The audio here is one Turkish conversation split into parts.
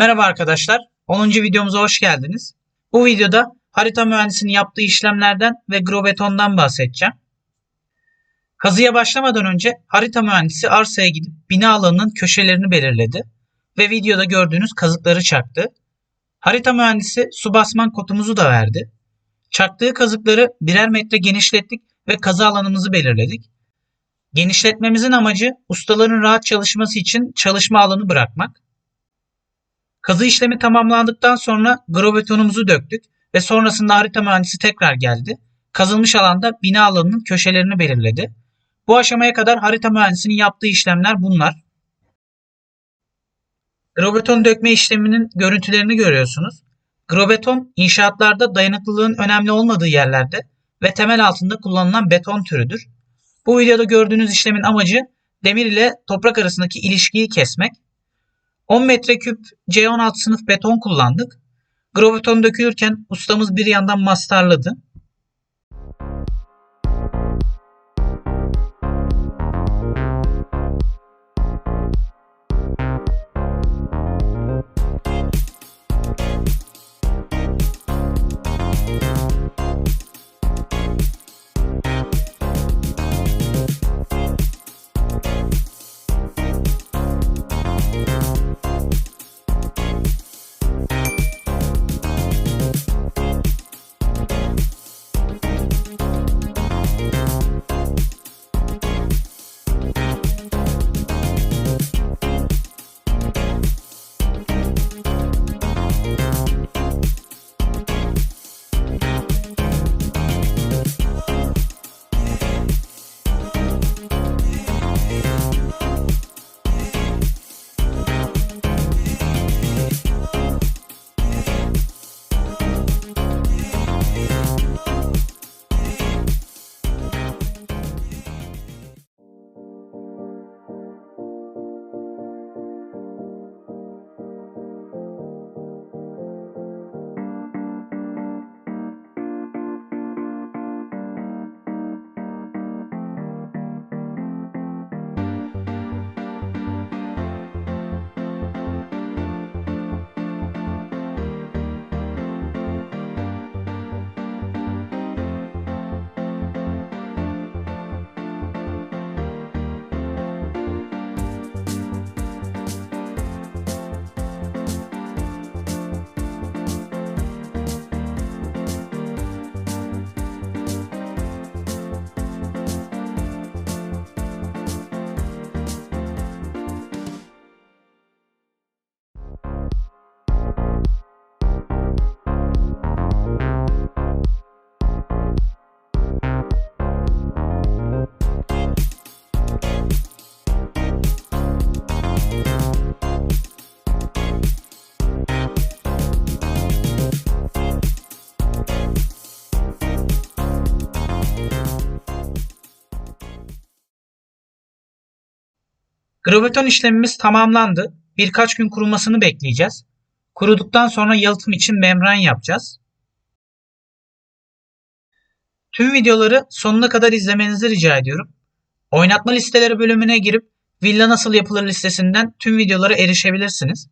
Merhaba arkadaşlar, 10. videomuza hoş geldiniz. Bu videoda harita mühendisinin yaptığı işlemlerden ve grobetondan bahsedeceğim. Kazıya başlamadan önce harita mühendisi arsaya gidip bina alanının köşelerini belirledi ve videoda gördüğünüz kazıkları çaktı. Harita mühendisi su basman kodumuzu da verdi. Çaktığı kazıkları birer metre genişlettik ve kazı alanımızı belirledik. Genişletmemizin amacı ustaların rahat çalışması için çalışma alanı bırakmak. Kazı işlemi tamamlandıktan sonra grobetonumuzu döktük ve sonrasında harita mühendisi tekrar geldi. Kazılmış alanda bina alanının köşelerini belirledi. Bu aşamaya kadar harita mühendisinin yaptığı işlemler bunlar. Grobeton dökme işleminin görüntülerini görüyorsunuz. Grobeton inşaatlarda dayanıklılığın önemli olmadığı yerlerde ve temel altında kullanılan beton türüdür. Bu videoda gördüğünüz işlemin amacı demir ile toprak arasındaki ilişkiyi kesmek. 10 metreküp C16 sınıf beton kullandık. Grobeton dökülürken ustamız bir yandan mastarladı. Grobeton işlemimiz tamamlandı. Birkaç gün kurumasını bekleyeceğiz. Kuruduktan sonra yalıtım için membran yapacağız. Tüm videoları sonuna kadar izlemenizi rica ediyorum. Oynatma listeleri bölümüne girip villa nasıl yapılır listesinden tüm videolara erişebilirsiniz.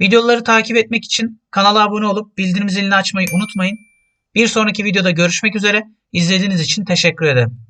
Videoları takip etmek için kanala abone olup bildirim zilini açmayı unutmayın. Bir sonraki videoda görüşmek üzere. İzlediğiniz için teşekkür ederim.